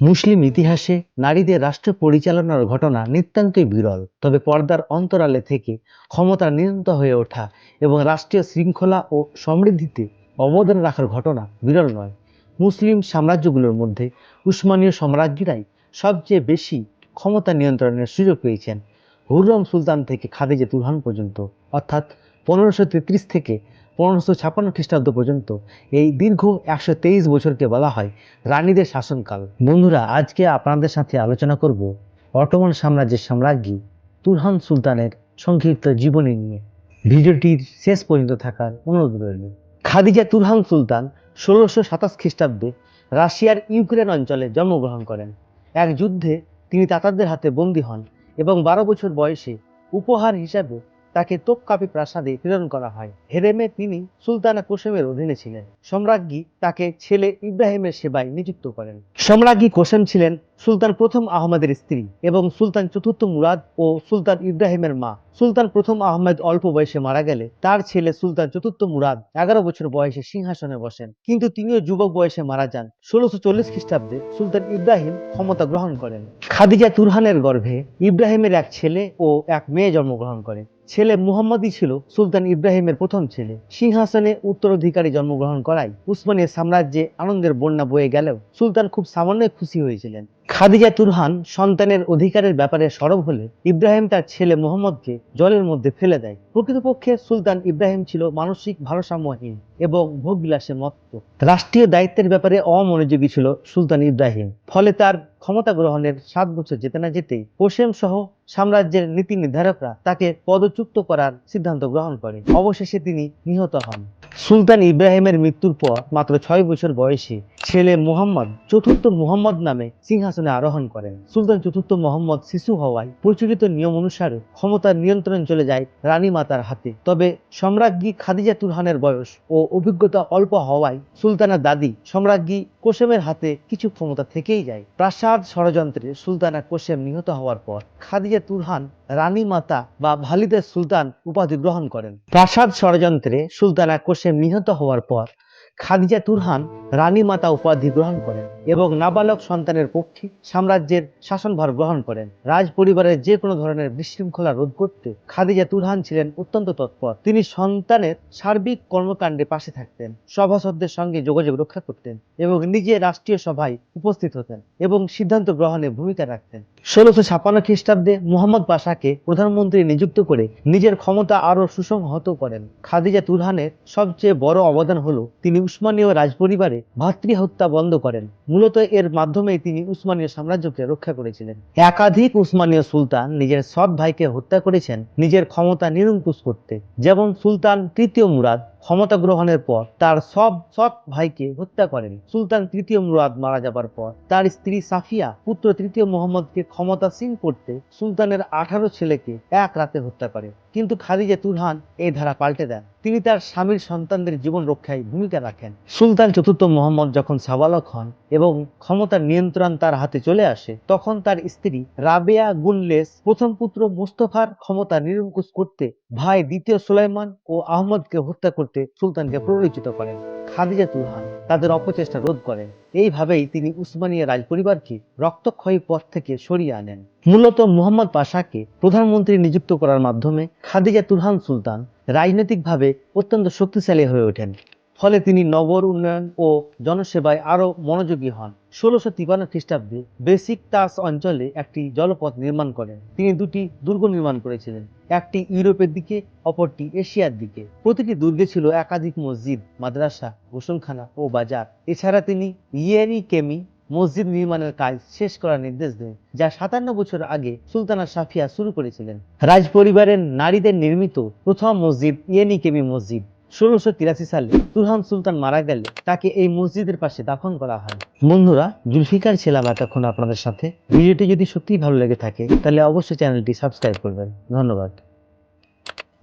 মুসলিম ইতিহাসে নারীদের রাষ্ট্র পরিচালনার ঘটনা নিতান্তই বিরল, তবে পর্দার অন্তরালে থেকে ক্ষমতার নিয়ন্ত হয়ে ওঠা এবং রাষ্ট্রীয় শৃঙ্খলা ও সমৃদ্ধিতে অবদান রাখার ঘটনা বিরল নয়। মুসলিম সাম্রাজ্যগুলোর মধ্যে উসমানীয় সাম্রাজ্যরাই সবচেয়ে বেশি ক্ষমতা নিয়ন্ত্রণের সুযোগ পেয়েছেন। হুররম সুলতান থেকে খাদিজা তুরহান পর্যন্ত, অর্থাৎ পনেরোশো তেত্রিশ থেকে পনেরোশো ছাপ্পান্ন খ্রিস্টাব্দ পর্যন্ত এই দীর্ঘ একশো তেইশ বছরকে বলা হয় রানীদের শাসনকাল। বন্ধুরা, আজকে আপনাদের সাথে আলোচনা করব অটোমান সাম্রাজ্যের সাম্রাজ্ঞী তুরহান সুলতানের সংক্ষিপ্ত জীবনী নিয়ে। ভিডিওটির শেষ পর্যন্ত থাকার অনুরোধ রইল। খাদিজা তুরহান সুলতান ষোলোশো সাতাশ খ্রিস্টাব্দে রাশিয়ার ইউক্রেন অঞ্চলে জন্মগ্রহণ করেন। এক যুদ্ধে তিনি তাতারদের হাতে বন্দী হন এবং বারো বছর বয়সে উপহার হিসাবে তাকে তোপকাপি প্রাসাদে প্রেরণ করা হয়। হেরেমে তিনি সুলতানা কোসেমের অধীনে ছিলেন। সম্রাজ্ঞী তাকে ছেলে ইব্রাহিমের সেবায় নিযুক্ত করেন। সম্রাজ্ঞী কোসেম ছিলেন সুলতান প্রথম আহমেদের স্ত্রী এবং সুলতান চতুর্থ মুরাদ ও সুলতান ইব্রাহিমের মা। সুলতান প্রথম আহমেদ অল্প বয়সে মারা গেলে তার ছেলে সুলতান চতুর্থ মুরাদ এগারো বছর বয়সে সিংহাসনে বসেন। কিন্তু তিনিও যুবক বয়সে মারা যান। ষোলোশো চল্লিশ খ্রিস্টাব্দে সুলতান ইব্রাহিম ক্ষমতা গ্রহণ করেন। খাদিজা তুরহানের গর্ভে ইব্রাহিমের এক ছেলে ও এক মেয়ে জন্মগ্রহণ করে। ছেলে মুহাম্মদই ছিল সুলতান ইব্রাহিমের প্রথম ছেলে। সিংহাসনে উত্তরাধিকারী জন্মগ্রহণ করায় উসমানীয় সাম্রাজ্যে আনন্দের বন্যা বয়ে গেলেও সুলতান খুব সামান্য খুশি হয়েছিলেন। খাদিজা তুরহান সন্তানের অধিকারের ব্যাপারে সরব হলে ইব্রাহিম তার ছেলে মোহাম্মদকে জলের মধ্যে ফেলে দেয়। প্রকৃতপক্ষে সুলতান ইব্রাহিম ছিল মানসিক ভারসাম্যহীন এবং ভোগবিলাসে মত্ত। রাষ্ট্রীয় দায়িত্বের ব্যাপারে অমনোযোগী ছিল সুলতান ইব্রাহিম। ফলে তার ক্ষমতা গ্রহণের সাত বছর যেতে না যেতেই কোসেম সহ সাম্রাজ্যের নীতি নির্ধারকরা তাকে পদচ্যুত করার সিদ্ধান্ত গ্রহণ করে অবশেষে তিনি নিহত হন। সুলতান ইব্রাহিমের মৃত্যুর পর মাত্র ছয় বছর বয়সে ছেলে মোহাম্মদ চতুর্থ মোহাম্মদ নামে সিংহাসনে আরোহণ করেন। সুলতান চতুর্থ মোহাম্মদ শিশু হওয়ায় প্রচলিত নিয়ম অনুসারে ক্ষমতার নিয়ন্ত্রণ চলে যায় রানী মাতার হাতে। তবে সম্রাজ্ঞী খাদিজা তুরহানের বয়স ও অভিজ্ঞতা অল্প হওয়ায় সুলতানা দাদি সম্রাজ্ঞী কোসেমের হাতে কিছু ক্ষমতা থেকেই যায়। প্রাসাদ ষড়যন্ত্রে সুলতানা কোসেম নিহত হওয়ার পর খাদিজা তুরহান রানী মাতা বা ভালিদের সুলতান উপাধি গ্রহণ করেন। প্রাসাদ ষড়যন্ত্রে সুলতানা কোষে নিহত হওয়ার পর খাদিজা তুরহান রানী মাতা উপাধি গ্রহণ করেন এবং নাবালক সন্তানের পক্ষে সাম্রাজ্যের শাসনভার গ্রহণ করেন। রাজ পরিবারের যে কোনো ধরনের বিশৃঙ্খলা রোধ করতে খাদিজা তুরহান ছিলেন অত্যন্ত তৎপর। তিনি সন্তানের সার্বিক কর্মকাণ্ডে পাশে থাকতেন, সভাসদদের সঙ্গে যোগাযোগ রক্ষা করতেন এবং নিজে রাষ্ট্রীয় সভায় উপস্থিত হতেন এবং সিদ্ধান্ত গ্রহণে ভূমিকা রাখতেন। ষোলোশো ছাপান্ন খ্রিস্টাব্দে মোহাম্মদ পাশাকে প্রধানমন্ত্রী নিযুক্ত করে নিজের ক্ষমতা আরও সুসংহত করেন। খাদিজা তুরহানের সবচেয়ে বড় অবদান হলো তিনি উসমানীয় রাজপরিবারে ভাতৃ হত্যা বন্ধ করেন। মূলত এর মাধ্যমে তিনি উসমানীয় সাম্রাজ্যকে রক্ষা করেছিলেন। একাধিক উসমানীয় সুলতান নিজের সব ভাইকে হত্যা করেছেন, নিজের ক্ষমতা নিরঙ্কুশ করতে। যেমন সুলতান তৃতীয় মুরাদ ক্ষমতা গ্রহণের পর তার সব সৎ ভাইকে হত্যা করেন। সুলতান তৃতীয় মুরাদ মারা যাবার পর তার স্ত্রী সাফিয়া পুত্র তৃতীয় মোহাম্মদকে ক্ষমতাসীন করতে সুলতানের আঠারো ছেলেকে এক রাতে হত্যা করে। কিন্তু খাদিজা তুরহান এই ধারা পাল্টে দেন। তিনি তার স্বামীর সন্তানদের জীবন রক্ষায় ভূমিকা রাখেন। সুলতান চতুর্থ মোহাম্মদ যখন সাবালক হন এবং ক্ষমতার নিয়ন্ত্রণ তার হাতে চলে আসে, তখন তার স্ত্রী রাবেয়া গুনলেস প্রথম পুত্র মুস্তফার ক্ষমতা নিরঙ্কুশ করতে ভাই দ্বিতীয় সুলাইমান ও আহমদকে হত্যা করতে সুলতানকে প্ররোচিত করেন। খাদিজা তুলহান তাদের অপচেষ্টা রোধ করেন। এইভাবেই তিনি উসমানিয়া রাজ পরিবারকে রক্তক্ষয়ী পথ থেকে সরিয়ে আনেন। মূলত মোহাম্মদ পাশাকে প্রধানমন্ত্রী নিযুক্ত করার মাধ্যমে খাদিজা তুলহান সুলতান রাজনৈতিকভাবে অত্যন্ত শক্তিশালী হয়ে ওঠেন। ফলে তিনি নগর উন্নয়ন ও জনসেবায় আরও মনোযোগী হন। ষোলোশো তিপান্ন খ্রিস্টাব্দে বেসিক তাস অঞ্চলে একটি জলপথ নির্মাণ করেন। তিনি দুটি দুর্গ নির্মাণ করেছিলেন, একটি ইউরোপের দিকে, অপরটি এশিয়ার দিকে। প্রতিটি দুর্গে ছিল একাধিক মসজিদ, মাদ্রাসা, গোসলখানা ও বাজার। এছাড়া তিনি ইয়েনি কেমি মসজিদ নির্মাণের কাজ শেষ করার নির্দেশ দেন, যা সাতান্ন বছর আগে সুলতানা সাফিয়া শুরু করেছিলেন। রাজ পরিবারের নারীদের নির্মিত প্রথম মসজিদ ইয়েনি কেমি মসজিদ। ষোলোশো তিরাশি সালে তুহান সুলতান মারা গেলে তাকে এই মসজিদের পাশে দাফন করা হয়। বন্ধুরা, জুলফিকার ছিলাম এতক্ষণ আপনাদের সাথে ভিডিওটি যদি সত্যিই ভালো লেগে থাকে, তাহলে অবশ্যই চ্যানেলটি সাবস্ক্রাইব করবেন। ধন্যবাদ।